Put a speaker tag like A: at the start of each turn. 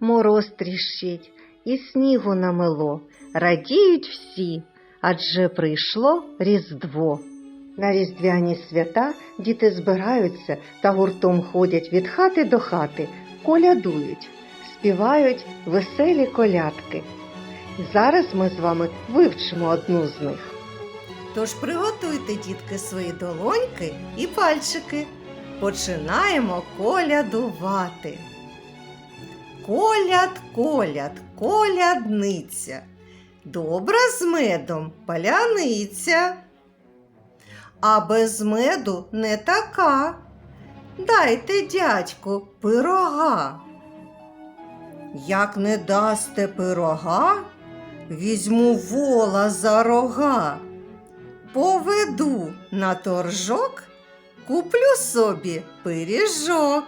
A: мороз тріщить, і снігу намело. Радіють всі, адже прийшло Різдво. На різдвяні свята діти збираються та гуртом ходять від хати до хати, колядують, співають веселі колядки. Зараз ми з вами вивчимо одну з них.
B: Тож приготуйте, дітки, свої долоньки і пальчики. Починаємо колядувати. Коляд, коляд, колядниця. Добра з медом паляниця. А без меду не така. Дайте, дядьку, пирога. Як не дасте пирога, візьму вола за рога. Поведу на торжок, куплю собі пиріжок.